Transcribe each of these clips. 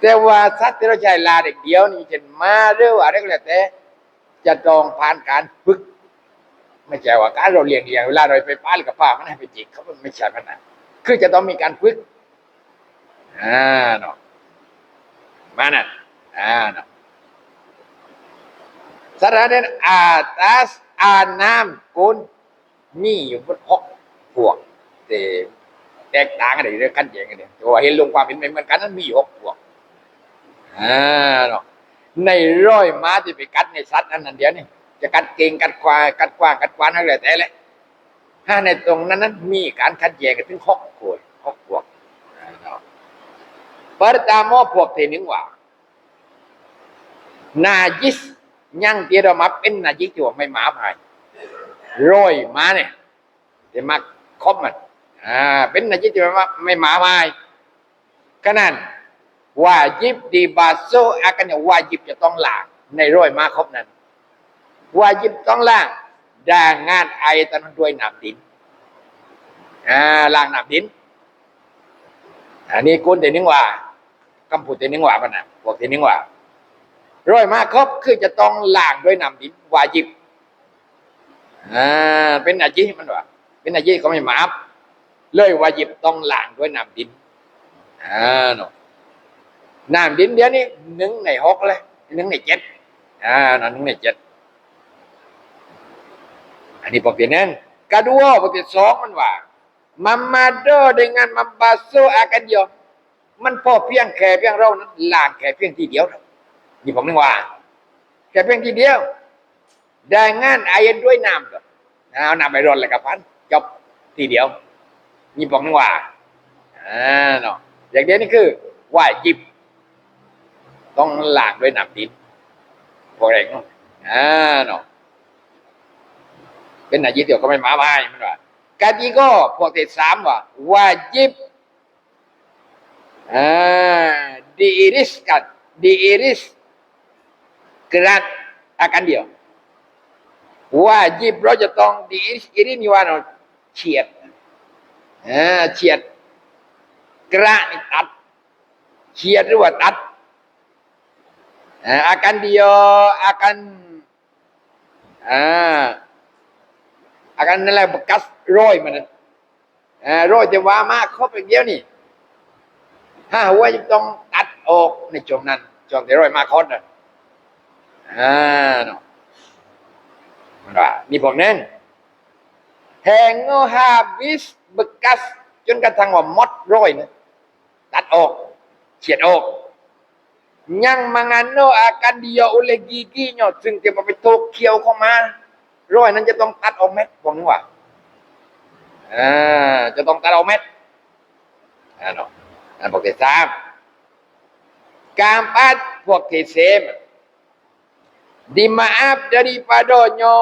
แต่ว่าสัตว์ที่เราใช้ลาเด็กเดียวนี่เช่นมาหรือว่าอะไรก็แล้วแต่จะต้องผ่านการฝึก ไม่ใช่ว่าการเราเลี้ยงอย่างเวลาเราไปป้าหรือกับป้ามันให้ไปจิกเขาไม่ใช่ขนาดคือจะต้องมีการฝึกอ่าเนาะมานั่นอ่าเนาะสานเด่นอาตัสอาน้ำกุลมีอยู่บนหกพวกแต่แตกต่างกันเลยเรื่องกันแย่งกันเนี่ยแต่ว่าเห็นลงความเห็นไม่เหมือนกันนั้นมีหกพวก อ่าเนาะในร้อยม้าที่ไปกัดในสัตว์อันนั้นเดียวนี่จะกัดเก่งกัดควายกัดกว้างกัดกวานอะไรแต่แหละถ้าในตรงนั้นนั้นมีการขัดแย้งกันถึงหกพวกหกพวกเปิดตามอพวกเทนึงว่านาจิสยังเตียดมาเป็นนาจิสที่ว่าไม่หมาภายโรยมาเนี่ยจะมาครบมันอ่าเป็นนาจิสที่ว่าไม่หมาภายขนาด วาจิบดีบาโซอากันวาจิบจะต้องหลากในโรยมาครบนั้นวาจิบต้องล่างด่างงานไอตอนนั้นด้วยหน้ำดินอ่าล่างหน้ำดิน อันนี้กุนเตนึงว่ากำพูดเตนึงว่ามันนะพวกเตนึงว่าร้อยมาครบคือจะต้องล่างด้วยหน้ำดินวาจิบอ่าเป็นอาชีพมันว่าเป็นอาชีพเขาไม่มาอัพเลยวาจิบต้องล่างด้วยหน้ำดินอ่าเนาะ น้ำดินเดียวนี้หนึ่งในหกเลยหนึ่งในเจ็ดอ่านาะหนึ่งในเจ็ดอันนี้ pokok nan. Kedua pokok song มันว่า Mamado dengan membasuh akan dia มันพอเพียงแค่เพียงเรานั้นล้างแค่เพียงทีเดียวเนี่ผมนึกว่าแค่เพียงทีเดียวได้งานอายันด้วยน้ำก็เอาน้ำไปรดเลยกับพันจบทีเดียวนี่ผมนึกว่าอ่าเนาะอย่างเดียวนี่คือว่าจิบ ต้องล้างด้วยน้ำดินพวกเองเนาะอ่าเนาะเป็นนาจิตเดียวก็ไม่มาไม่มันว่ากาจีก็พวกที่สามว่าวาจิบอ่าดีอิริสกันดีอิริสกระด akan dia วว่าจิบเราจะต้องดีอิริสอิรินี่ว่าเนาะเฉียดอ่าเฉียดกระนี่ตัดเฉียดหรือว่าตัด อ่า akan dia akan อ่า akan nilai bekas roy mana. Ah roy จะว่ามากครบอย่างเดียวนี่ถ้าหัวจะต้องตัดออกในช่วงนั้นช่วงที่ roy มาครบน่ะอ่าเนาะนี่พวกนั้นแหงโง habis bekas จนกระทั่งว่ามดร้อยนะตัดออกเฉียดออก ยัง mengano akan dia oleh giginya ซึ่งจะมาไปโทกเคี้ยวเข้ามาร้อยนั้นจะต้องตัดเอาเม็ดบอกนี่ว่าอ่าจะต้องตัดเอาเม็ดอ่าเนาะอันพวกที่สามการปัดพวกที่เสม di maaf daripadanya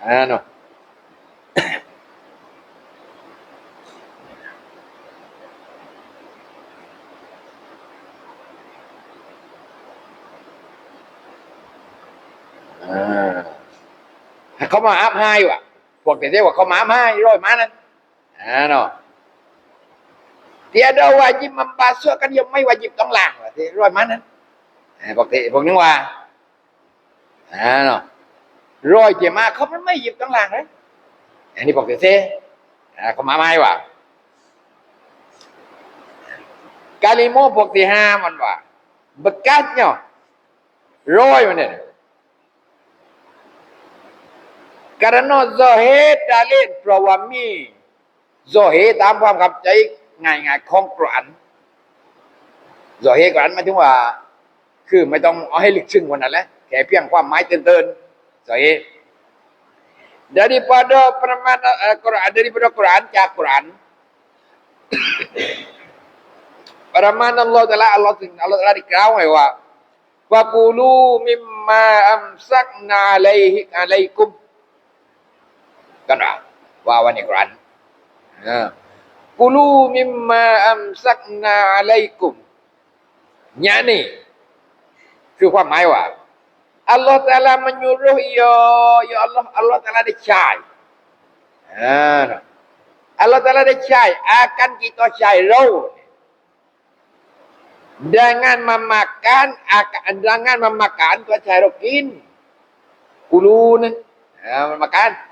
ah no à. เขามาอัพให้ว่ะพวกเด็กๆว่าเขามาอัพให้ร้อยมานั้นอ่าเนาะ tiada wajib membasuh kan dia mai wajib tong lang lah thì rồi mana à, bậc thị bậc nước ngoài à nó rồi chỉ mà không nó mới dịp tong lang đấy à, đi bậc thị xe à, không mà mai ว่ะ kalimo bậc thị ha มันว่า bekasnya rồi mana karena zahir dalil เพราะว่ามี zahir ตามความเข้าใจง่ายง่ายๆของกรอานจอเฮกุรอานหมายถึงว่า คือไม่ต้องเอาให้ลึกซึ้งกว่านั้นแหละแค่เพียงความหมายเตือนๆจอเฮ daripada permana uh, Quran daripada Quran จากกุรอาน Firman Allah Taala Allah Allah Taala ได้กล่าวไว้ว่า Fakulu mimma amsakna alaihi alaikum กันว่าว่าวันนี้กุรอานอ่า Kulu mimma amsakna alaikum เนี่ยนี่คือความหมายว่า Allah Ta'ala menyuruh ya ya Allah Allah Ta'ala ได้ใช้อ่า Allah Ta'ala ได้ใช้ akan kita ใช้เรา Jangan memakan akan jangan memakan tuan cahaya rokin. Kulun ya, memakan. Tuan cahaya rokin akan barang yang dibunuh oleh anjing pemburu itu. Ya, no. Akan barang akan sat. Barang ni คือสัตว์ Ya, no. สัตว์ไหนล่ะ yang dibunuh oleh anjing buru ซึ่งแต่ว่ามาแต่เราจ่ายลาเด็ดมันขาดอ่าเนาะก็จ่ายกินอ่าว่าวันในร้านตามความสว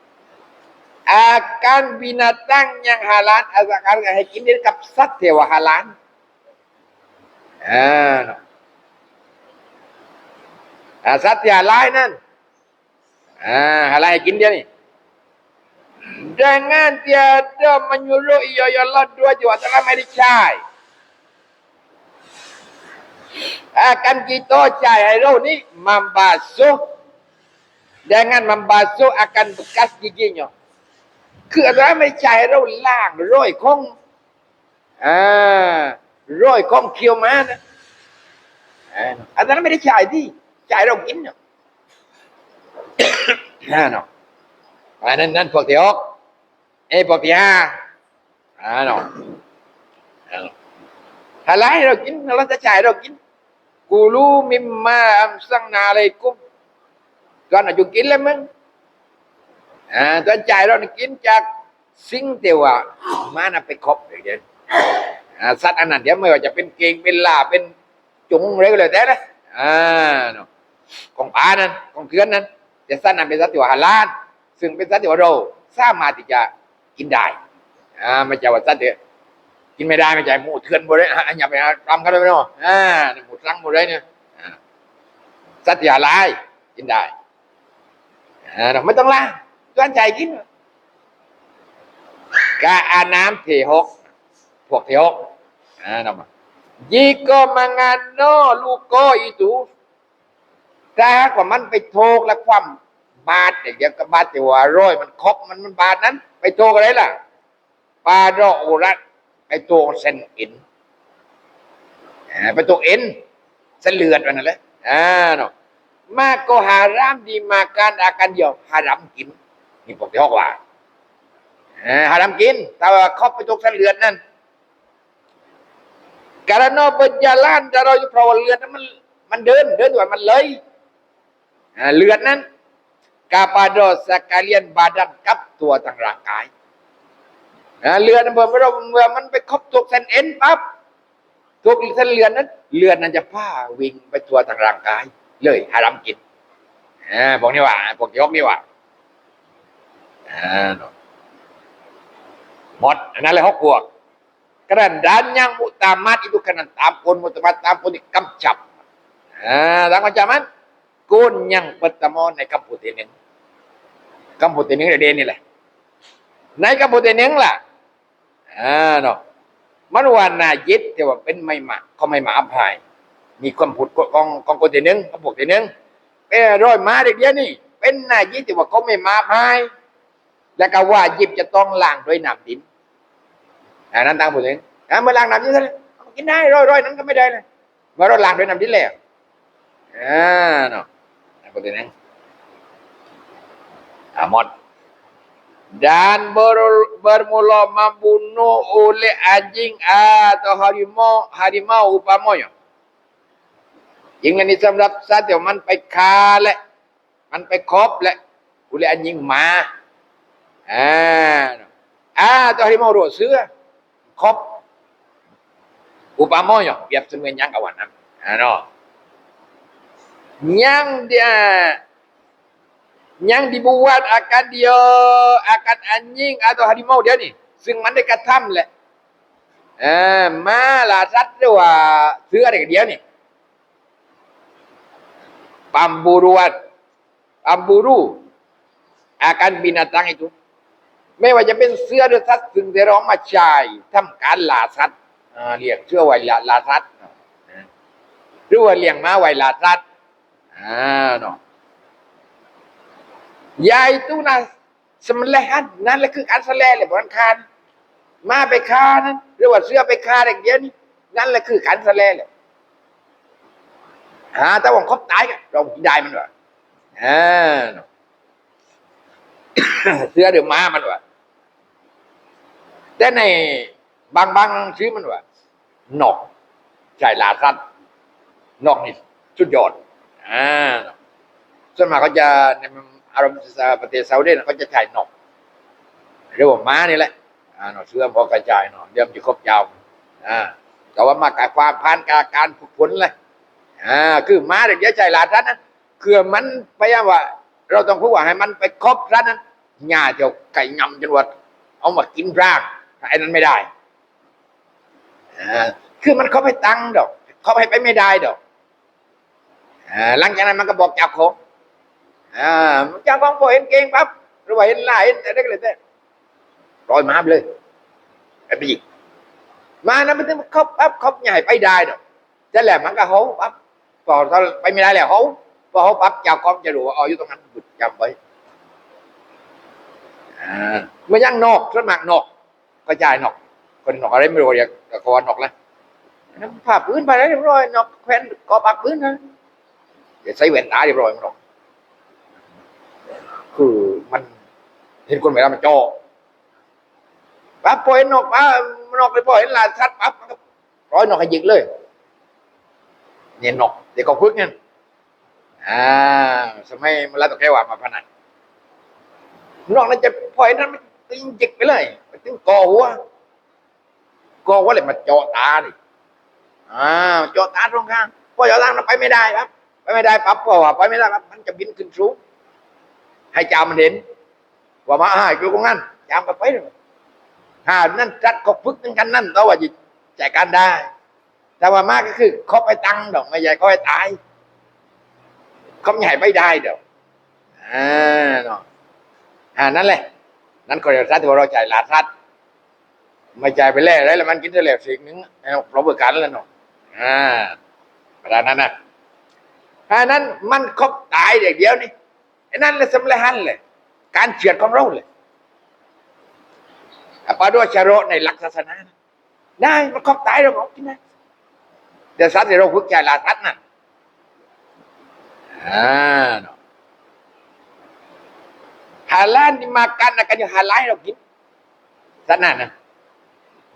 ลาลนั่นอ่าฮาลาลให้กิน dia ni Jangan tiada menyuruh ia ya Allah dua jiwa dalam hari cai. Akan kita cai hari ni membasuh dengan membasuh akan bekas giginya. คืออะไรไม่ใช่เราล่างร้อยของอ่าร้อยของเคียวมานะอันนั้นไม่ได้จ่ายที่จ่ายเรากินเนาะอ่าเนาะอันนั้นนั่นพวกที่หกไอ้พวกที่ห้าอ่าเนาะอ่าเนาะอะไรเรากินเราจะจ่ายเรากิน กูรู้มิมมาอัมสังนาอะไรกุมก่อนอายุกินแล้วมึง อ่าตอนจ่ายเรานี่กินจากสิ่งเดียวอะมานะไปครบเลยเดี๋ยวอ่าสัตว์อันนั้นเดี๋ยวไม่ว่าจะเป็นเกงเป็นลาเป็นจุงอะไรก็เลยแต่นะอ่าเนาะของป่านั้นของเถือนนั้นแต่สัตว์นั้นเป็นสัตว์ที่ว่าฮาลาลซึ่งเป็นสัตว์ที่ว่าเราสามารถที่จะกินได้อ่าไม่ใช่ว่าสัตว์ที่กินไม่ได้ไม่ใช่หมูเถื่อนหมดเลยอะอย่าไปทำกันเลยเนาะอ่าหมูตั้งหมดเลยเนี่ยสัตว์ที่ฮาลาลกินได้อ่าเราไม่ต้องล้า งตัวใจกินกาอาน้ำเทหกพวกเทหกอ่านำมายีก็มางานโนลูกโกอีตูถ้าหากว่ามันไปโทกและความบาดเดี๋ยวก็บบาดต่ว่าร้อยมันครบมันมันบาดนั้น ไปโทกอะไรล่ะปาดอกโอรัสไปโทกเส้นเอ็นไปโทกเอ็นเส้นเลือดมันนั่นแหละอ่าเนาะมากก็หารามดีมาการอาการเดียวหารามกิน นี่พวกที่ฮอกว่าหาทำกิน แต่ว่าเขาไปตกเส้นเลือดนั่น karena berjalan แต่เราเพราะว่าเลือดนั้นมัน มันเดิน เดินด้วยมันเลยเลือดนั้น kepada sekalian badan กับตัวทางร่างกายเลือดนั้นเมื่อเราเมื่อมันไปครบตกเส้นเอ็นปั๊บทุกเส้นเลือดนั้น เลือดนั้นจะผ้าวิ่งไปตัวทางร่างกาย เลยหาทำกินอ่าพวกนี้ว่าพวกที่ฮอกนี่ว่า Mod, adalah hok Kerendahan yang muktamad itu kena tampun, muktamad tampun dikemcap. Ah, tak macam mana? Kun yang pertama naik kamput ini. Kamput ini dia ni lah. Naik kamput ini lah. Ah, no. มันว่านายิดแต่ว่าเป็นไม่หมาเขาไม่หมาอภัยมีความผุดของของคนที่หนึ่งของพวกที่หนึ่งเป็นร้อยมาเด็กเดียวนี่เป็นนายิดแต่ว่าเขาไม่หมาอภัย แล้วก็ว่ายิบจะต้องล้างด้วยน้ำดินอันนั้นตามผมเองอะเมื่อล้างน้ำดินแล้วกินได้ร้อยร้อยนั้นก็ไม่ได้เลยเมื่อเราล้างด้วยน้ำดินแล้วอ่าเนาะผมเองอะหมด dan ber, bermula membunuh oleh anjing atau harimau harimau upamanya ยิงอันนี้สำหรับสัตว์เดี๋ยวมันไปคาแหละ มันไปครบแหละอุลอันยิงมา อ่าอ่าตัวที่มองรู้เสือครบอุปมาอย่างเปรียบเสมือนยังกับวันนั้นอ่าเนาะยัง dia yang dibuat akan dia akan anjing atau harimau dia ni ซึ่งมันได้กระทำแหละเออมาลาสัตว์หรือว่าเสืออะไรเดียวนี่ pemburuan pemburu akan binatang itu ไม่ว่าจะเป็นเสื้อหรือสัตว์ซึ่งได้ร้องมาชายทำการล่าสัตว์เรียกเชื่อไวลาลาสัตว์หรือว่าเลี้ยงม้าไวลาสัตว์อ่าเนาะ yaitu nah sembelihan นั่นแหละคือการแลเลยบอนคานมาไปคานั้นหรือว่าเสื้อไปคาอย่าเดียวนี่นั่นแหละคือการแลเลยหาแต่ว่าครบตายกันเรากินได้มันวะอ่าเสื้อเดือม้ามันวะ แต่ในบางบางชื่อมันวะนกใช่ลาสัตว์นกนี่สุดยอดอ่าส่วนมากเขาจะในอารมณ์ประเทศซาอุดีนเขาจะใช้นกเรียกว่าม้านี่แหละอ่าเนาะเชื่อมพอกระจายเนาะเดี๋ยวมันจะครบยาวอ่าแต่ว่ามากับความผ่านการการฝึกฝนเลยอ่าคือม้าเด็กเยอะใจหลานท่านนั้นคือมันพยายามว่า เราต้องพูดว่าให้มันไปครบท่านนั้นหญ้าเจียวไก่งำจนว่าเอามากินร่าง ไอ้นั้นไม่ได้อ่าคือมันเขาไปตังค์ดอก เขาไปไปไม่ได้ดอกอ่าหลังจากนั้นมันก็บอกเจ้าของอ่าเจ้าของพอเห็นเก่งปั๊บหรือว่าเห็นลายเห็นอะไรก็เลยแต่ปล่อยม้าไปเลยไอ้ไปยิงมานะมันต้องเขาปั๊บเขาใหญ่ไปได้ดอกจะแหลมมันก็เขาปั๊บพอถ้าไปไม่ได้แล้วเขาพอเขาปั๊บเจ้าก้อมจะรู้ว่าอ๋ออยู่ตรงนั้นบุดจำไว้อ่าเมื่อย่างนอกส่วนมากนอก ก็จ่ายนอกคนนอกอะไรไม่รู้อยากกอนนอกแล้วน้ำผ้าพื้นไปแล้วเรียบร้อยนอกแขวนกอปักพื้นนะเดี๋ยวใส่แว่นตาเรียบร้อยมันหรอกคือมันเห็นคนเวลามันจ่อปั๊บพอเห็นนอกปั๊บนอกเลยพอเห็นลานชัดปั๊บร้อยนอกให้ยิงเลยเนี่ยนกเด็กก็พึ่งเนี่ยอ่าสมัยมันแล้วตะแกว่ามาพนันนอกนั้นจะพอยนั้น มันติงจิกไปเลยไปถึงกอหัวกอหัวเลยมาเจาะตาดิอ่าเจาะตาตรงข้างพอเจาะตามันไปไม่ได้ครับ ไปไม่ได้ปั๊บพอว่าไปไม่ได้ปั๊บมันจะบินขึ้นสูงให้จามมันเห็น ว่ามาหายคือตรงนั้นจามก็ไปเลยหานั่นจัดก็พึ่งกันนั่นต่ว่าจะจัดการได้ แต่ว่ามากก็คือเขาไปตังดอกไม่ใหญ่เขาไปตายเขาใหญ่ไม่ได้เดอกอ่าเนาะอ่านั่นแหละ นั่นก็เรียกรัฐที่ว่าเราจ่ายหลาดรัฐไม่จ่ายไปแล้วแล้วมันกินได้แล้วสิ่งหนึ่งเราเบิกการแล้วเนาะอ่าประมาณนั้นนะอันนั้นมันครบตายเด็กเดียวนี่ไอ้นั่นแหละสำคัญเลย การเฉียดของเราเลยปาด้วยชาโรในหลักศาสนาได้มันครบตายเราบอกกินได้แต่สัตว์ที่เราฝึกใจลาสัตว์น่ะอ่าเนาะ ฮาลาลที่มากัน akan yang halal เรากินสัตว์นั่นนะ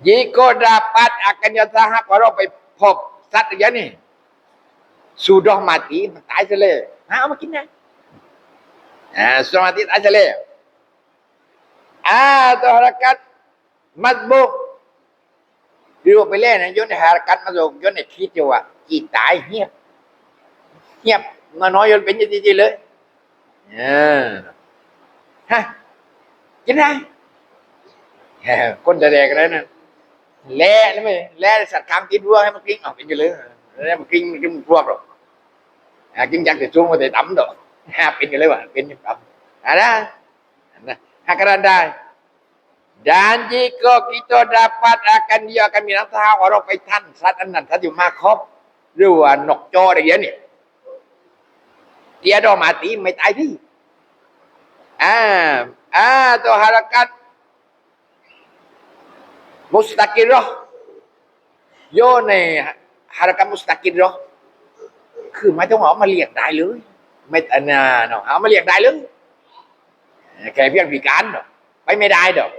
jika dapat akan yang sahab kalau ไปพบสัตว์อย่างนี้ sudah mati มันตายซะเลยหาเอามากินนะอ่า sudah mati ตายซะเลยอ่าตัวหลักการมัดบุก đi vào ไป ฮะกินได้เออคนแดกอะไรนั่นแล่แล้วไหมแล่สัตว์คำกินวัวให้มันกินออกเป็นกันเลยแล้วมันกินกินพวกหรอกกินจังแต่ช่วงมาแต่ต่ำดอกฮะเป็นกันเลยว่ะเป็นต่ำอ่านะนะฮะกระดานได้ Dan jika kita dapat akan dia akan minat tahu orang paitan saat นั้น saat อยู่มาครบหรื อ่าอ่างนี้ tiada mati ไม่ตายที่อ่าอ่าตัว harakat mustaqirah โยใน harakat mustaqirah คือไม่ต้องเอามาเรียกได้เลยไม่อันน่ะเนาะเอามาเรียกได้เลยแค่เพียงพิการเนาะไปไม่ได้ดอก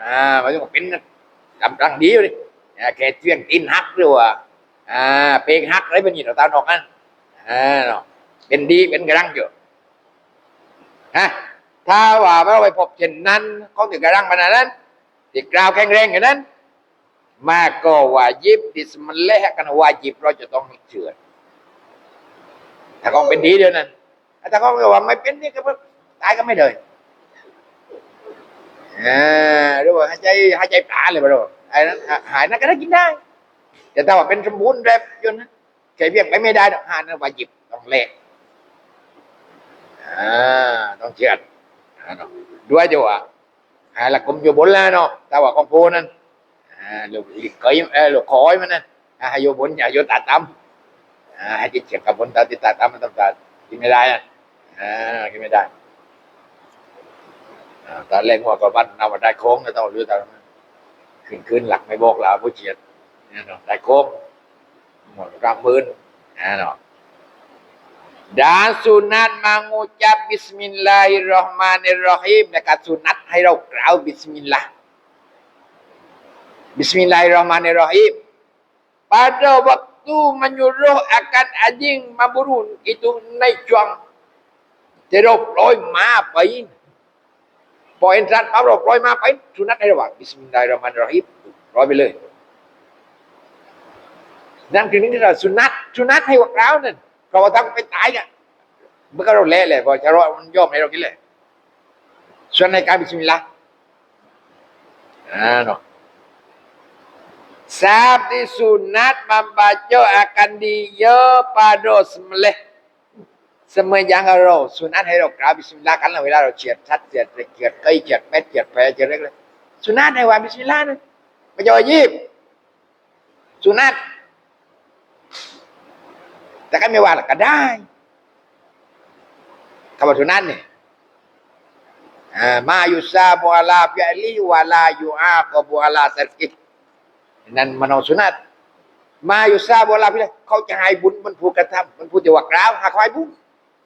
อ่าไมันต้องเป็นกำลังดีอยู่ดิแค่เที่ยงตีนหักหรือว่าอ่าเพลงหักอะไรเป็นอย่างเราตามออกกันอ่าเนาะเป็นดีเป็นกระดังอยู่ ฮะถ้าว่าเราไปพบเช่นนั้นเขาถึงกระดังขนาดนั้นติดกราวแข็งแรงอย่างนั้น มาก็ว่ายิบดิสมันเละกันว่ายิบเราจะต้องเชื่อถ้าเขาเป็นดีเดียวนั้นถ้าเขาบอกว่าไม่เป็นนี่ก็ตายก็ไม่เลยอ่าหรือว่าหายใจหายใจปลาเลยบ่รู้ไอ้นั้นหายนั้นก็ได้กินได้ แต่ถ้าว่าเป็นสมบูรณ์แบบยนต์นะแค่เพียงไปไม่ได้หานั้นว่าหยิบต้องแลก อ่าต้องเชือดอ่าเนาะด้วยเดี๋ยวว่าหาละกลมอยู่บนแล้วเนาะแต่ว่าของโพนั้นอ่าลูกเคยเออหลูกคอยมันนะอ่าอยู่บนอย่าอยู่ตาต่ำอ่าให้จิตเฉียบกับบนตาติตาต่ำมันต้องการกินไม่ได้อะอ่ากินไม่ได้อ่าตอนแรกหัวกับบ้านนำมาได้โค้งก็ต้องรู้ตอนนั้นขึ้นขึ้นหลักไม่บอกลาผู้เฉียดเนี่ยเนาะได้โค้งหมดกลางมืนอ่าเนาะ dan sunat mengucap Bismillahirrahmanirrahim dekat sunat ให้เรากล่าว Bismillah Bismillahirrahmanirrahim pada waktu menyuruh akan anjing memburun itu naik juang terus lôi ma bain ปล่อยสัตว์ปั๊บเราปล่อยมาไปสุนัตให้ระวังบิสมิลลาฮิรเราะห์มานิรเราะฮีมปล่อยไปเลยนั่นคือนี่เราสุนัตสุนัตให้วักเรานั่น เราทำไปตายเนี่ยมื่อก็เราเละเลยพอจะรอมันย่อมให้เรากินเลยส่วนในการบิสมิลลาห์อ่าเนาะ Saat disunat membaca akan dia pada sembelih semenjang เราสุนัตให้เรากล่าวบิสมิลลาห์กันแล้วเวลาเราเฉียดชัดเฉียดเฉียดไก่เฉียดเม็ดเฉียดแผลเฉียดเล็กเลยสุนัตให้ว่าบิสมิลลาห์นะไม่ใช่ว่ายีบสุนัต แต่ก็ไม่ว่าหรอกก็ได้คำว่าสุนัตเนี่ยอ่ามายุซาบุอาลาฟิอลีวะลายูอาคบุอาลาสักินั่นมโนสุนัตมาอยู่ซาบวลาพี่เลยเขาจะให้บุญมันผูกกระทำมันพูดจะว่ากล่าวหาเขาให้บุญ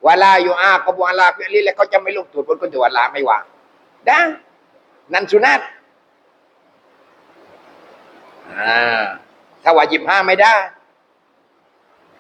วลาอยู่อากบวลาพี่ลีแล้วเขาจะไม่ลงถูกบนคนจะวลาไม่ว่าได้นั่นสุนัตอ่าถ้าวาจิบห้าไม่ได้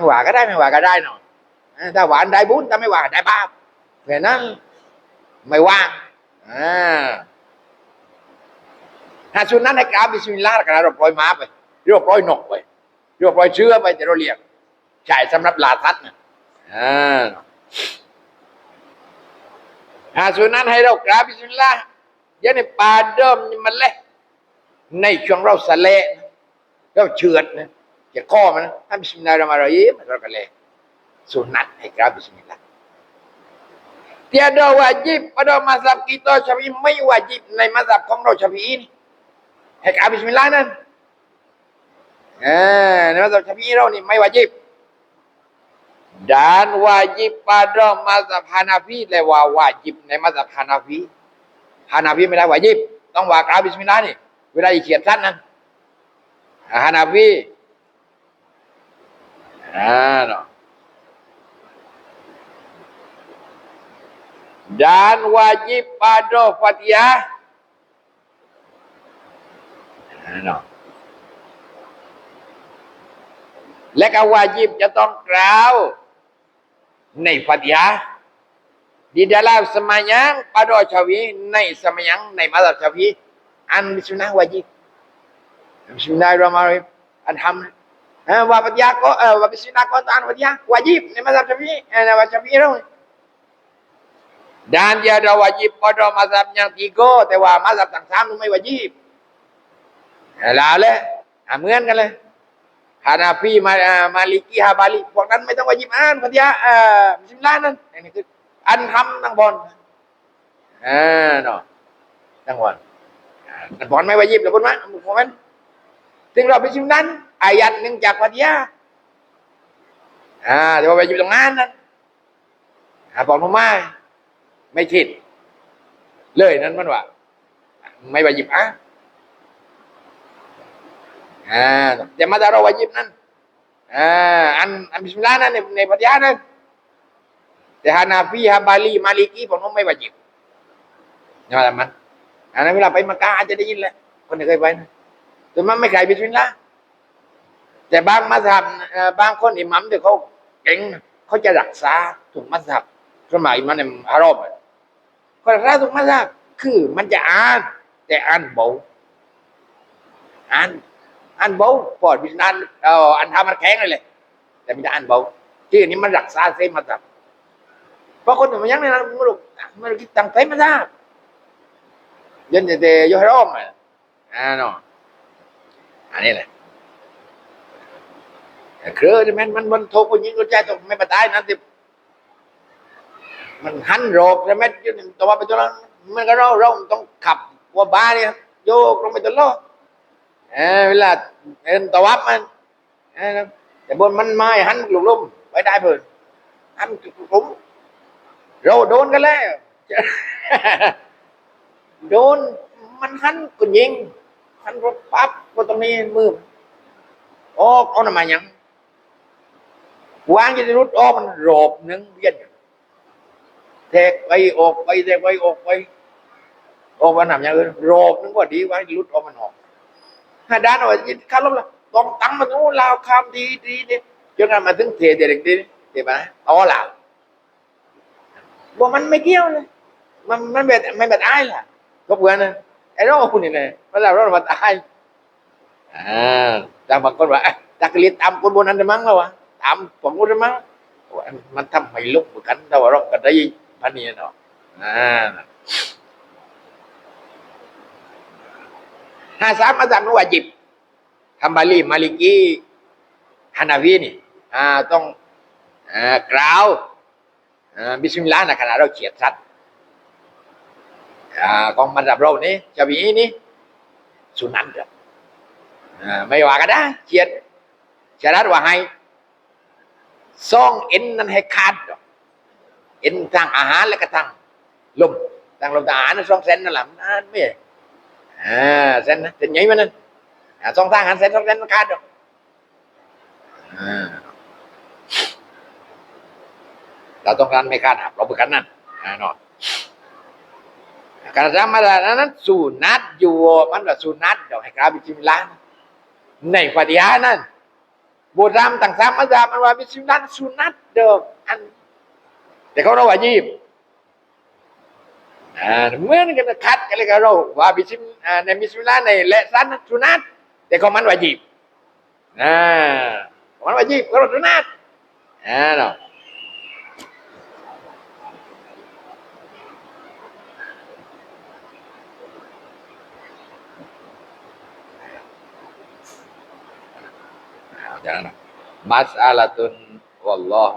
ไม่อยากกับบิสมิลลาห์ในวันยาเลยไม่ว่าก็ได้ไม่ว่าก็ได้ว่าก็ได้หน่อยถ้าหวานได้บุญถ้าไม่ว่าได้บาปแค่นั้นไม่ว่าอ่าถ้าสุนัขให้กราบบิสมิลลาห์ก็เราปล่อยม้าไปเรียกปล่อยนกไปเรียกปล่อยเชื้อไปแต่เราเรียกใช่สำหรับลาทัดนะอ่าถ้าสุนัขให้เรากราบบิสมิลลาห์ยันในป่าเดิมมันเละในช่วงเราสะเละนะเราเฉือดนะ จะข้อมันนะถ้าบิสมิลลาห์เรามาเรายิ้มเราก็เละสุนัขให้กราบบิสมิลลาห์ Tiada wajib pada mazhab kita Syafi'i ไม่วาจิบใน mazhab ของเราชาฟีนให้กล่าวบิสมิลลาห์นั่นอ่าในมัสยิดชาฟีเรานี่ไม่วาจิบ dan wajib pada mazhab Hanafi และว่าวาจิบในมัสยิดฮานาฟีฮานาฟีไม่ได้วาจิบต้องว่ากล่าวบิสมิลลาห์นี่เวลาเขียนสั้นนะฮานาฟี อ่าเนาะ dan wajib pada Fatihah เนาะและก็วาจิบจะต้องกล่าวในฟัติฮะห์ di dalam semayang pada Syafi'i ใน semayang ในมัสยิด Syafi'i อันบิสมิลลาห์ วาจิบบิสมิลลาฮิรเราะห์มานิรเราะฮีมอันทำเออว่าก็ว่าบิสมิลลาห์ก็ตานฟัติฮะห์วาจิบในมัสยิด Syafi'i เออในมัสยิด Syafi'i เรา dan dia ada wajib pada mazhab yang tiga แต่ว่ามัสยิดต่างๆนั้นไม่วาจิบลาเลยเหมือนกันเลยฮานาฟีมามาลิกีฮาบาลีพวกนั้นไม่ต้องวายิบอ่านพัทยาเอ่อบิสมิลลาห์นั่นนี่คืออันทำตั้งบอลอ่าเนาะตั้งบอลตั้งบอลไม่วายิบหรือพวกนั้นพวกนั้ นถึงเราไปชิมนั้นอายัดหนึ่งจากพัทยาอ่าแต่ว่าวายิบตรงนั้นนั่นอ่าบอกมาไม่ไม่คิด เลยนั่นมันว่าไม่วายิบอะอ่าแต่มาดารวาจิบนั้นอ่าอันอันบิสมิลลาห์นั้นในในปฏิญาณนั้นแต่ฮานาฟีฮาบาลีมาลิกีผมว่าไม่วาจิบนี่ว่ามันอันนั้นเวลาไปมักกะอาจจะได้ยินแหละคนเคยไปนะ แต่มันไม่ใครบิสมิลลาห์แต่บางมัสยิดบางคนอิหมัมที่เขาเก่งเขาจะรักษาถูกมัสยิดสมัยมันในอารอบอะเขารักษาถูกมัสยิดคือมันจะอ่าน แต่อ่านเบาอ่านอันเบาปอดบิสนันเอ่ออันทำมันแข็งเลยเลยแต่ม่ได้อันเบาที่อันนี้มันรักษาเซมาสับเพราะคนมันยังในนั้นมันรู้มันคิดตั้งใจมาทราบยันจะเดยให้ร้องอะอ่าเนาะ อันนี้แหละเครือนี่มันมันมันโทรคนยิงก็ใจตกไม่ปตายนั่นสิมันหันโรกใช่ไหมตัวไปตัวนั้นมันก็เราเราต้องขับวัวบ้าเนี่ยโยกลงไปตัวโลกเออเวลาเอ็นตัววับมันเออแต่บนมันไม้หันหลุมลุ่มไว้ได้เพิ่นหันหลุมเราโดนกันแล้ว โดนมันหันก็ยิง หันรถปั๊บก็ตรงนี้มือออกเอาหน่ะมายังวางจะรุดออกมันโรบหนึ่งเวียนอยู่เทกไปออกไปเทกไปออกไปออกมาหนำอย่างอื่นโรบนึงก็ดีวางจะรุดออกมันออกถ้าด้านเอาไว้ยินข้าลบละต้องตั้งมันโอ้ลาวคำดีดีเนี่ยจนกระทั่งมาถึงเทเด็กดีเทมาอ๋อล่ะบอกมันไม่เกี่ยวเลยมันมันแบบไม่แบบอ้ายล่ะก็เพื่อนนะ เราคุณนี่นะเวลาเรามาตายอ่าแต่บางคนว่าตากรีดตามคนบนนั้นได้มั้งแล้ววะตามผมคนได้มั้งว่ามันทำให้ลุกเหมือนกันแต่ว่าเราก็ได้พันนี้เนาะอ่าห้าสามอาจารย์วาจิบทำบาลีมาลิกีฮานาวีนี่ อ่าต้องอ่ากล่าวอ่าบิสมิลลาห์นะขณะเราเขียนสัตว์ à, con mình làm rồi ní cho bị ní xuống ăn được à, mấy hòa cái đó chuyện cho đó hòa hay song in นั่นให้ขาดดอกอินทางอาหารและก็ทางลมทางลมทางอาหารนั่องเส้นนั่นแหละนั่นไม่อ่าเส้นนะเส้นใหญ่มันนั่นอ่องทางอาหารเส้นสองเส้นมันขาดอ่าเราต้องการไม่ขาดหักเราเพื่อกันนั่นอ่าเน กาะ Karena sama นั้น sunat อยู่มันว่าสุนัตดอกให้กราบบิสมิลลาห์ในปฏิญานั้นโบราณต่างสามอาจารย์มันว่าบิสมิลลาห์สุนัตดอกอัน แต่เขาเราว่ายีบเหมือนกันคัดกันเลยกับเราว่าบิสมิอ่าในบิสมิลลาห์ในและสันสุนัตแต่ของมันว่ายีบอ่าของมันว่ายีบก็เราสุนัตอ่าเนาะ จากนั้น mas'alatun wallahu